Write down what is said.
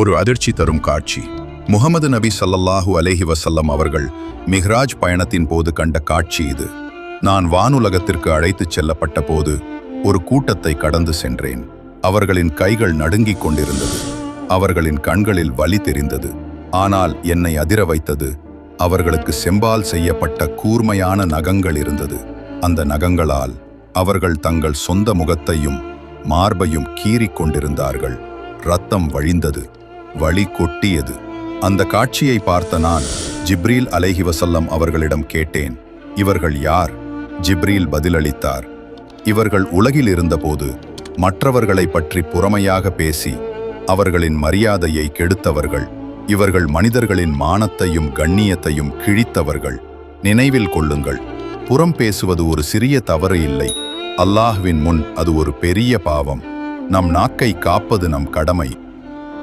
ஒரு அதிர்ச்சி தரும் காட்சி. முகமது நபி சல்லல்லாஹூ அலேஹி வசல்லம் அவர்கள் மிஹ்ராஜ் பயணத்தின் போது கண்ட காட்சி இது. நான் வானுலகத்திற்கு அழைத்துச் செல்லப்பட்ட போது ஒரு கூட்டத்தை கடந்து சென்றேன். அவர்களின் கைகள் நடுங்கிக் கொண்டிருந்தது. அவர்களின் கண்களில் வலி தெரிந்தது. ஆனால் என்னை அதிர வைத்தது. அவர்களுக்கு செம்பால் செய்யப்பட்ட கூர்மையான நகங்கள் இருந்தது. அந்த நகங்களால் அவர்கள் தங்கள் சொந்த முகத்தையும் மார்பையும் கீறிக் கொண்டிருந்தார்கள். ரத்தம் வழிந்தது. வழி கொட்டியது. அந்த காட்சியை பார்த்த நான் ஜிப்ரீல் அலைஹி வசல்லம் அவர்களிடம் கேட்டேன். இவர்கள் யார்? ஜிப்ரீல் பதிலளித்தார். இவர்கள் உலகில் இருந்தபோது மற்றவர்களை பற்றி புறமையாக பேசி அவர்களின் மரியாதையை கெடுத்தவர்கள் இவர்கள் மனிதர்களின் மானத்தையும் கண்ணியத்தையும் கிழித்தவர்கள். நினைவில் கொள்ளுங்கள் புறம் பேசுவது ஒரு சிறிய தவறு இல்லை. அல்லாஹ்வின் முன் அது ஒரு பெரிய பாவம். நம் நாக்கை காப்பது நம் கடமை.